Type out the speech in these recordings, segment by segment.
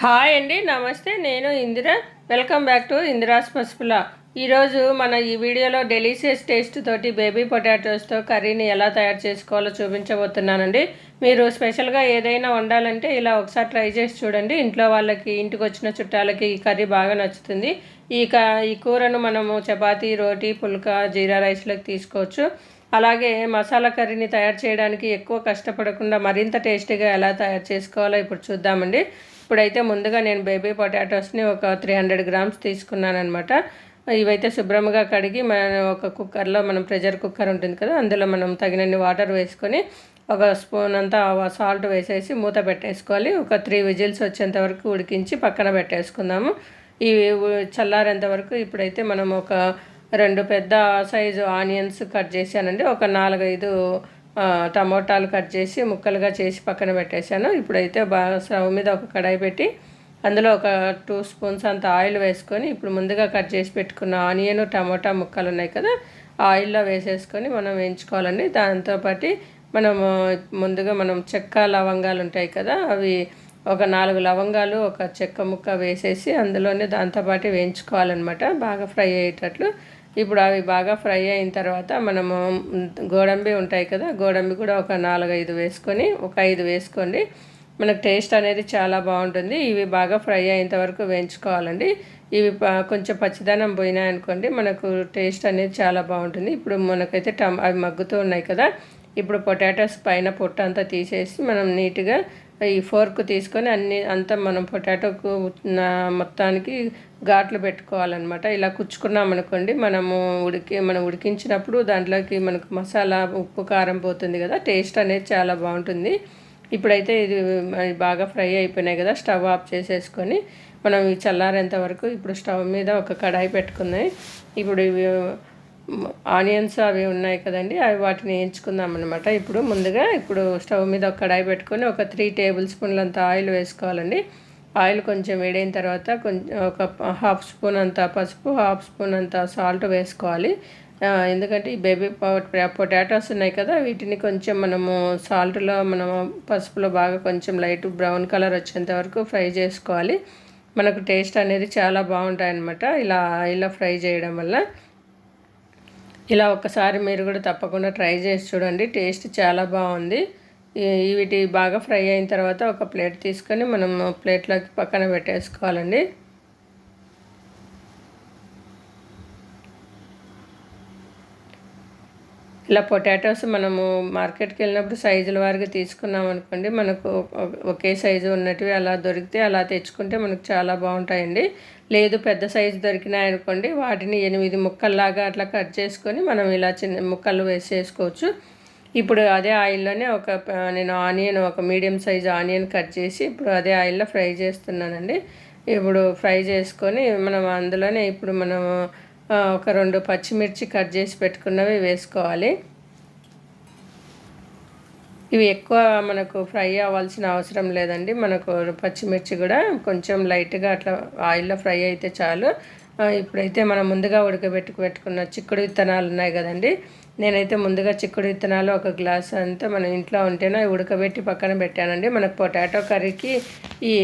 Hi అండి నమస్తే నేను Indira. Welcome back to Indira's పసుపుల. ఈరోజు మన ఈ వీడియోలో డెలీషియస్ టేస్ట్ తోటి బేబీ పొటాటోస్తో కర్రీని ఎలా తయారు చేసుకోవాలో చూపించబోతున్నానండి. మీరు స్పెషల్గా ఏదైనా వండాలంటే ఇలా ఒకసారి ట్రై చేసి చూడండి. ఇంట్లో వాళ్ళకి ఇంటికి వచ్చిన చుట్టాలకి ఈ కర్రీ బాగా నచ్చుతుంది. ఈ క ఈ కూరను మనము చపాతీ రోటీ పుల్కా జీరా రైస్లోకి తీసుకోవచ్చు. అలాగే మసాలా కర్రీని తయారు చేయడానికి ఎక్కువ కష్టపడకుండా మరింత టేస్టీగా ఎలా తయారు చేసుకోవాలో ఇప్పుడు చూద్దామండి. ఇప్పుడైతే ముందుగా నేను బేబీ పొటాటోస్ని ఒక త్రీ హండ్రెడ్ గ్రామ్స్ తీసుకున్నాను అనమాట ఇవైతే శుభ్రంగా కడిగి మన ఒక కుక్కర్లో మనం ప్రెషర్ కుక్కర్ ఉంటుంది కదా అందులో మనం తగినన్ని వాటర్ వేసుకొని ఒక స్పూన్ అంతా సాల్ట్ వేసేసి మూత పెట్టేసుకోవాలి. ఒక త్రీ విజిల్స్ వచ్చేంత వరకు ఉడికించి పక్కన పెట్టేసుకుందాము. ఇవి చల్లారేంత వరకు ఇప్పుడైతే మనం ఒక రెండు పెద్ద సైజు ఆనియన్స్ కట్ చేశానండి. ఒక నాలుగైదు టమోటాలు కట్ చేసి ముక్కలుగా చేసి పక్కన పెట్టేశాను. ఇప్పుడైతే బాగా స్టవ్ మీద ఒక కడాయి పెట్టి అందులో ఒక టూ స్పూన్స్ అంత ఆయిల్ వేసుకొని ఇప్పుడు ముందుగా కట్ చేసి పెట్టుకున్న ఆనియన్ టమోటా ముక్కలు ఉన్నాయి కదా ఆయిల్లో వేసేసుకొని మనం వేయించుకోవాలండి. దాంతోపాటు మనము ముందుగా మనం చెక్క లవంగాలు ఉంటాయి కదా అవి ఒక నాలుగు లవంగాలు ఒక చెక్క ముక్క వేసేసి అందులోనే దాంతోపాటు వేయించుకోవాలన్నమాట. బాగా ఫ్రై అయ్యేటట్లు ఇప్పుడు అవి బాగా ఫ్రై అయిన తర్వాత మనము గోడంబి ఉంటాయి కదా గోడంబి కూడా ఒక నాలుగైదు వేసుకొని ఒక ఐదు వేసుకోండి. మనకు టేస్ట్ అనేది చాలా బాగుంటుంది. ఇవి బాగా ఫ్రై అయ్యేంత వరకు వేయించుకోవాలండి. ఇవి కొంచెం పచ్చిదనం పోయినాయనుకోండి మనకు టేస్ట్ అనేది చాలా బాగుంటుంది. ఇప్పుడు మనకైతే టమ్ అవి మగ్గుతూ ఉన్నాయి కదా ఇప్పుడు పొటాటోస్ పైన పొట్టు అంతా తీసేసి మనం నీట్గా ఈ ఫోర్క్ తీసుకొని అన్ని అంతా మనం పొటాటోకు మొత్తానికి ఘాట్లు పెట్టుకోవాలన్నమాట. ఇలా కుచ్చుకున్నాం అనుకోండి మనము ఉడికి మనం ఉడికించినప్పుడు దాంట్లోకి మనకు మసాలా ఉప్పు కారం పోతుంది కదా టేస్ట్ అనేది చాలా బాగుంటుంది. ఇప్పుడైతే ఇది బాగా ఫ్రై అయిపోయినాయి కదా స్టవ్ ఆఫ్ చేసేసుకొని మనం చల్లారేంత వరకు ఇప్పుడు స్టవ్ మీద ఒక కడాయి పెట్టుకున్నాయి ఇప్పుడు ఆనియన్స్ అవి ఉన్నాయి కదండి అవి వాటిని వేయించుకుందాం అనమాట ఇప్పుడు ముందుగా ఇప్పుడు స్టవ్ మీద ఒక కడాయి పెట్టుకొని ఒక త్రీ టేబుల్ స్పూన్లు అంత ఆయిల్ వేసుకోవాలండి. ఆయిల్ కొంచెం వేడైన తర్వాత కొంచెం ఒక హాఫ్ స్పూన్ అంత పసుపు హాఫ్ స్పూన్ అంత సాల్ట్ వేసుకోవాలి. ఎందుకంటే ఈ బేబీ పొటాటోస్ ఉన్నాయి కదా వీటిని కొంచెం మనము సాల్ట్లో మనము పసుపులో బాగా కొంచెం లైట్ బ్రౌన్ కలర్ వచ్చేంత వరకు ఫ్రై చేసుకోవాలి. మనకు టేస్ట్ అనేది చాలా బాగుంటాయి అన్నమాట ఇలా ఆయిల్లో ఫ్రై చేయడం వల్ల. ఇలా ఒకసారి మీరు కూడా తప్పకుండా ట్రై చేసి చూడండి. టేస్ట్ చాలా బాగుంది. వీటి బాగా ఫ్రై అయిన తర్వాత ఒక ప్లేట్ తీసుకొని మనం ప్లేట్లోకి పక్కన పెట్టేసుకోవాలండి. ఇలా పొటాటోస్ మనము మార్కెట్కి వెళ్ళినప్పుడు సైజుల వారికి తీసుకున్నాం అనుకోండి మనకు ఒకే సైజు ఉన్నటివి అలా దొరికితే అలా తెచ్చుకుంటే మనకు చాలా బాగుంటాయండి. లేదు పెద్ద సైజు దొరికినాయి అనుకోండి వాటిని ఎనిమిది ముక్కల్లాగా అట్లా కట్ చేసుకొని మనం ఇలా చిన్న ముక్కలు వేసేసుకోవచ్చు. ఇప్పుడు అదే ఆయిల్లోనే ఒక నేను ఆనియన్ ఒక మీడియం సైజ్ ఆనియన్ కట్ చేసి ఇప్పుడు అదే ఆయిల్లో ఫ్రై చేస్తున్నానండి. ఇప్పుడు ఫ్రై చేసుకొని మనం అందులోనే ఇప్పుడు మనం ఒక రెండు పచ్చిమిర్చి కట్ చేసి పెట్టుకున్నవి వేసుకోవాలి. ఇవి ఎక్కువ మనకు ఫ్రై అవ్వాల్సిన అవసరం లేదండి. మనకు పచ్చిమిర్చి కూడా కొంచెం లైట్గా అట్లా ఆయిల్లో ఫ్రై అయితే చాలు. ఇప్పుడైతే మనం ముందుగా ఉడకబెట్టుకు పెట్టుకున్న చిక్కుడు విత్తనాలు ఉన్నాయి కదండి. నేనైతే ముందుగా చిక్కుడు విత్తనాలు ఒక గ్లాస్ అంతా మన ఇంట్లో ఉంటేనే ఉడకబెట్టి పక్కన పెట్టానండి. మనకు పొటాటో కర్రీకి ఈ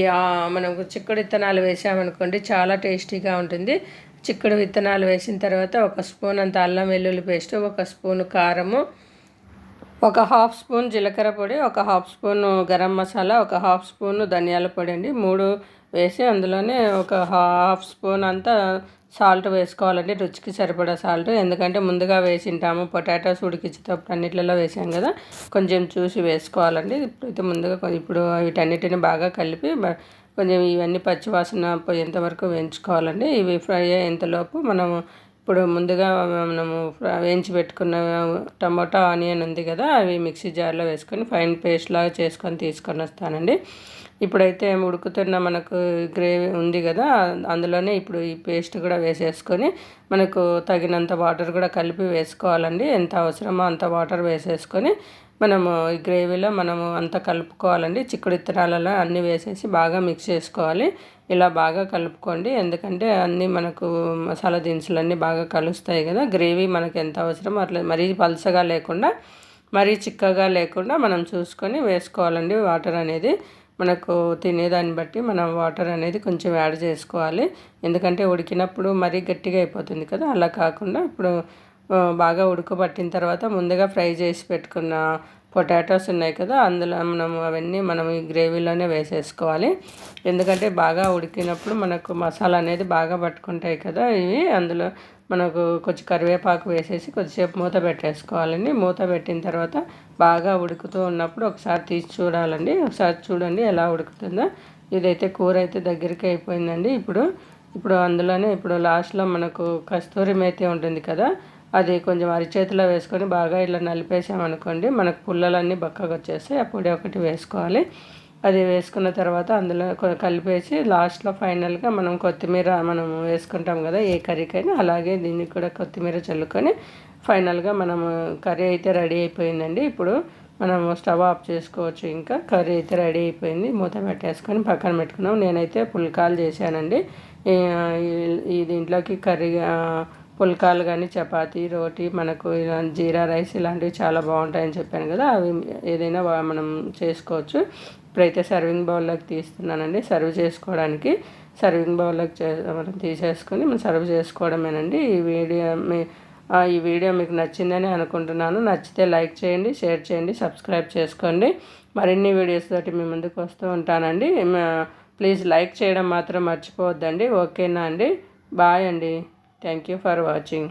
మనకు చిక్కుడు విత్తనాలు వేసామనుకోండి చాలా టేస్టీగా ఉంటుంది. చిక్కుడు విత్తనాలు వేసిన తర్వాత ఒక స్పూన్ అంత అల్లం వెల్లుల్లి పేస్ట్ ఒక స్పూన్ కారము ఒక హాఫ్ స్పూన్ జీలకర్ర పొడి ఒక హాఫ్ స్పూన్ గరం మసాలా ఒక హాఫ్ స్పూన్ ధనియాల పొడి అండి. మూడు వేసి అందులోనే ఒక హాఫ్ స్పూన్ అంతా సాల్ట్ వేసుకోవాలండి. రుచికి సరిపడా సాల్ట్. ఎందుకంటే ముందుగా వేసింటాము పొటాటోస్ ఉడికించేటప్పుడు అన్నిట్లలో వేసాం కదా కొంచెం చూసి వేసుకోవాలండి. ఇప్పుడైతే ముందుగా ఇప్పుడు వీటన్నిటిని బాగా కలిపి కొంచెం ఇవన్నీ పచ్చివాసన పోయేంత వరకు వేయించుకోవాలండి. ఇవి ఫ్రై అయ్యేంతలోపు మనము ఇప్పుడు ముందుగా మనము వేయించి పెట్టుకున్న టమాటా ఆనియన్ ఉంది కదా అవి మిక్సీ జార్లో వేసుకొని ఫైన్ పేస్ట్ లాగా చేసుకొని తీసుకొని వస్తానండి. ఇప్పుడైతే ఉడుకుతున్న మనకు గ్రేవీ ఉంది కదా అందులోనే ఇప్పుడు ఈ పేస్ట్ కూడా వేసేసుకొని మనకు తగినంత వాటర్ కూడా కలిపి వేసుకోవాలండి. ఎంత అవసరమో అంత వాటర్ వేసేసుకొని మనము ఈ గ్రేవీలో మనము అంతా కలుపుకోవాలండి. చిక్కుడు విత్తనాలలో అన్నీ వేసేసి బాగా మిక్స్ చేసుకోవాలి. ఇలా బాగా కలుపుకోండి. ఎందుకంటే అన్నీ మనకు మసాలా దినుసులు అన్నీ బాగా కలుస్తాయి కదా. గ్రేవీ మనకు ఎంత అవసరమో అట్లా మరీ పలసగా లేకుండా మరీ చిక్కగా లేకుండా మనం చూసుకొని వేసుకోవాలండి వాటర్ అనేది. మనకు తినేదాన్ని బట్టి మనం వాటర్ అనేది కొంచెం యాడ్ చేసుకోవాలి. ఎందుకంటే ఉడికినప్పుడు మరీ గట్టిగా అయిపోతుంది కదా. అలా కాకుండా ఇప్పుడు బాగా ఉడకబట్టిన తర్వాత ముందుగా ఫ్రై చేసి పెట్టుకున్న పొటాటోస్ ఉన్నాయి కదా. అందులో మనం అవన్నీ మనం ఈ గ్రేవీలోనే వేసేసుకోవాలి. ఎందుకంటే బాగా ఉడికినప్పుడు మనకు మసాలా అనేది బాగా పట్టుకుంటాయి కదా ఇవి. అందులో మనకు కొంచెం కరివేపాకు వేసేసి కొద్దిసేపు మూత పెట్టేసుకోవాలండి. మూత పెట్టిన తర్వాత బాగా ఉడుకుతూ ఉన్నప్పుడు ఒకసారి తీసి చూడాలండి. ఒకసారి చూడండి ఎలా ఉడుకుతుందో. ఇదైతే కూర అయితే దగ్గరికి అయిపోయిందండి. ఇప్పుడు ఇప్పుడు అందులోనే ఇప్పుడు లాస్ట్లో మనకు కస్తూరి మేతి ఉంటుంది కదా అది కొంచెం అరిచేతిలో వేసుకొని బాగా ఇలా నలిపేసామనుకోండి మనకు పుల్లలన్నీ బక్కగా వచ్చేస్తాయి. అప్పుడే ఒకటి వేసుకోవాలి. అది వేసుకున్న తర్వాత అందులో కలిపేసి లాస్ట్లో ఫైనల్గా మనం కొత్తిమీర మనం వేసుకుంటాం కదా ఏ కర్రీకైనా అలాగే దీన్ని కూడా కొత్తిమీర చల్లుకొని ఫైనల్గా మనము కర్రీ అయితే రెడీ అయిపోయిందండి. ఇప్పుడు మనం స్టవ్ ఆఫ్ చేసుకోవచ్చు. ఇంకా కర్రీ అయితే రెడీ అయిపోయింది. మూత పెట్టేసుకొని పక్కన పెట్టుకున్నాం. నేనైతే పుల్కాలు చేశానండి. ఈ దీంట్లోకి కర్రీ పుల్కాలు కానీ చపాతీ రోటీ మనకు జీరా రైస్ ఇలాంటివి చాలా బాగుంటాయని చెప్పాను కదా అవి ఏదైనా మనం చేసుకోవచ్చు. ఇప్పుడైతే సర్వింగ్ బౌల్లోకి తీస్తున్నానండి. సర్వ్ చేసుకోవడానికి సర్వింగ్ బౌల్లోకి చే మనం తీసేసుకొని మనం సర్వ్ చేసుకోవడమేనండి. ఈ వీడియో మీ ఈ వీడియో మీకు నచ్చిందని అనుకుంటున్నాను. నచ్చితే లైక్ చేయండి షేర్ చేయండి సబ్స్క్రైబ్ చేసుకోండి. మరిన్ని వీడియోస్ తోటి మీ ముందుకు వస్తూ ఉంటానండి. ప్లీజ్ లైక్ చేయడం మాత్రం మర్చిపోవద్దండి. ఓకేనా అండి? బాయ్ అండి. Thank you for watching